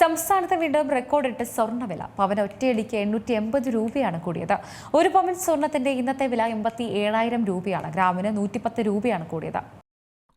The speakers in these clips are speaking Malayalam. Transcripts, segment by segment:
സംസ്ഥാനത്ത് വീണ്ടും റെക്കോർഡിട്ട് സ്വർണവില പവൻ ഒറ്റയടിക്ക് എണ്ണൂറ്റി എൺപത് രൂപയാണ് കൂടിയത്. ഒരു പവൻ സ്വർണത്തിന്റെ ഇന്നത്തെ വില എൺപത്തി ഏഴായിരം രൂപയാണ്. ഗ്രാമിന് നൂറ്റിപ്പത്ത് രൂപയാണ് കൂടിയത്.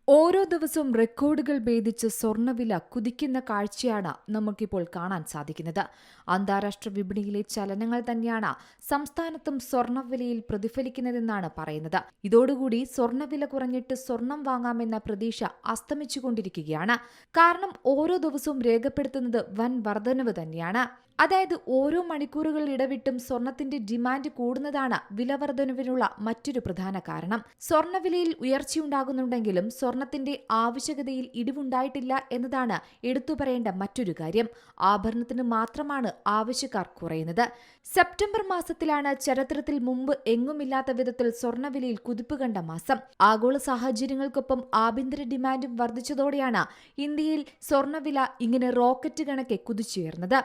ഓരോ ദിവസവും റെക്കോർഡുകൾ ഭേദിച്ച് സ്വർണവില കുതിക്കുന്ന കാഴ്ചയാണ് നമുക്കിപ്പോൾ കാണാൻ സാധിക്കുന്നത്. അന്താരാഷ്ട്ര വിപണിയിലെ ചലനങ്ങൾ തന്നെയാണ് സംസ്ഥാനത്തും സ്വർണവിലയിൽ പ്രതിഫലിക്കുന്നതെന്നാണ് പറയുന്നത്. ഇതോടുകൂടി സ്വർണവില കുറഞ്ഞിട്ട് സ്വർണം വാങ്ങാമെന്ന പ്രതീക്ഷ അസ്തമിച്ചുകൊണ്ടിരിക്കുകയാണ്. കാരണം ഓരോ ദിവസവും രേഖപ്പെടുത്തുന്നത് വൻ വർധനവ് തന്നെയാണ്. അതായത് ഓരോ മണിക്കൂറുകൾ ഇടവിട്ടും സ്വർണത്തിന്റെ ഡിമാൻഡ് കൂടുന്നതാണ് വിലവർധനവിനുള്ള മറ്റൊരു പ്രധാന കാരണം. സ്വർണവിലയിൽ ഉയർച്ചയുണ്ടാകുന്നുണ്ടെങ്കിലും സ്വർണത്തിന്റെ ആവശ്യകതയിൽ ഇടിവുണ്ടായിട്ടില്ല എന്നതാണ് എടുത്തുപറയേണ്ട മറ്റൊരു കാര്യം. ആഭരണത്തിന് മാത്രമാണ് ആവശ്യക്കാർ കുറയുന്നത്. സെപ്റ്റംബർ മാസത്തിലാണ് ചരിത്രത്തിൽ മുമ്പ് എങ്ങുമില്ലാത്ത വിധത്തിൽ സ്വർണവിലയിൽ കുതിപ്പ് കണ്ട മാസം. ആഗോള സാഹചര്യങ്ങൾക്കൊപ്പം ആഭ്യന്തര ഡിമാൻഡും വർദ്ധിച്ചതോടെയാണ് ഇന്ത്യയിൽ സ്വർണവില ഇങ്ങനെ റോക്കറ്റ് കണക്കെ കുതിച്ചുയർന്നത്.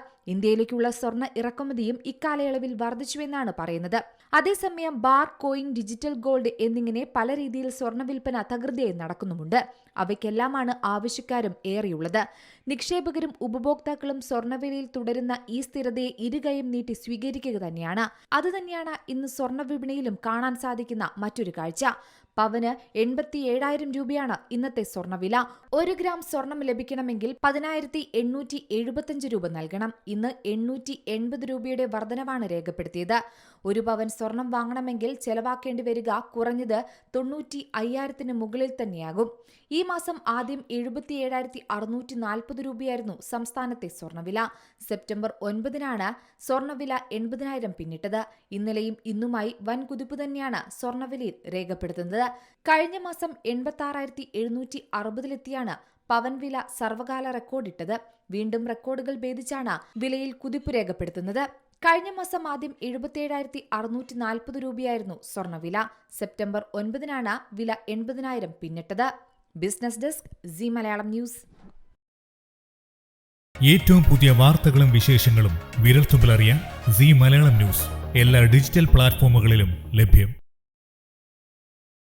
ഇന്ത്യയിലേക്കുള്ള സ്വർണ ഇറക്കുമതിയും ഇക്കാലയളവിൽ വർദ്ധിച്ചുവെന്നാണ് പറയുന്നത്. അതേസമയം ബാർ കോയിൻ ഡിജിറ്റൽ ഗോൾഡ് എന്നിങ്ങനെ പല രീതിയിൽ സ്വർണ വിൽപ്പന തകൃതിയായി നടക്കുന്നുമുണ്ട്. അവയ്ക്കെല്ലാമാണ് ആവശ്യക്കാരും ഏറെയുള്ളത്. നിക്ഷേപകരും ഉപഭോക്താക്കളും സ്വർണവിലയിൽ തുടരുന്ന ഈ സ്ഥിരതയെ ഇരുകൈയും നീട്ടി സ്വീകരിക്കുക തന്നെയാണ്. അതുതന്നെയാണ് ഇന്ന് സ്വർണ വിപണിയിലും കാണാൻ സാധിക്കുന്ന മറ്റൊരു കാഴ്ച. പവന് എൺപത്തി ഏഴായിരം രൂപയാണ് ഇന്നത്തെ സ്വർണവില ഒരു ഗ്രാം സ്വർണം ലഭിക്കണമെങ്കിൽ പതിനായിരത്തി എണ്ണൂറ്റി എഴുപത്തിയഞ്ച് രൂപ നൽകണം. ഇന്ന് എണ്ണൂറ്റി എൺപത് രൂപയുടെ വർധനവാണ് രേഖപ്പെടുത്തിയത്. ഒരു പവൻ സ്വർണം വാങ്ങണമെങ്കിൽ ചെലവാക്കേണ്ടി വരിക കുറഞ്ഞത് തൊണ്ണൂറ്റി അയ്യായിരത്തിന് മുകളിൽ തന്നെയാകും. ഈ മാസം ആദ്യം എഴുപത്തി ഏഴായിരത്തി അറുന്നൂറ്റി നാൽപ്പത് രൂപയായിരുന്നു സംസ്ഥാനത്തെ സ്വർണവില സെപ്റ്റംബർ ഒൻപതിനാണ് സ്വർണവില എൺപതിനായിരം പിന്നിട്ടത്. ഇന്നലെയും ഇന്നുമായി വൻ കുതിപ്പ് തന്നെയാണ് സ്വർണവിലയിൽ രേഖപ്പെടുത്തുന്നത്. കഴിഞ്ഞ മാസം എൺപത്തി ആറായിരത്തി എഴുന്നൂറ്റി അറുപതിലെത്തിയാണ് പവൻ വില സർവകാല റെക്കോർഡിട്ടത്. വീണ്ടും റെക്കോർഡുകൾ ഭേദിച്ചാണ് വിലയിൽ കുതിപ്പ് രേഖപ്പെടുത്തുന്നത്. കഴിഞ്ഞ മാസം ആദ്യം എഴുപത്തിയേഴായിരത്തി അറുന്നൂറ്റി നാൽപ്പത് രൂപയായിരുന്നു സ്വർണവില സെപ്റ്റംബർ ഒൻപതിനാണ് വില എൺപതിനായിരം പിന്നിട്ടത്. Business desk C Malayalam news. ഏറ്റവും പുതിയ വാർത്തകളും വിശേഷങ്ങളും വിരൽത്തുമ്പിലറിയാൻ സി മലയാളം ന്യൂസ് എല്ലാ ഡിജിറ്റൽ പ്ലാറ്റ്ഫോമുകളിലും ലഭ്യം.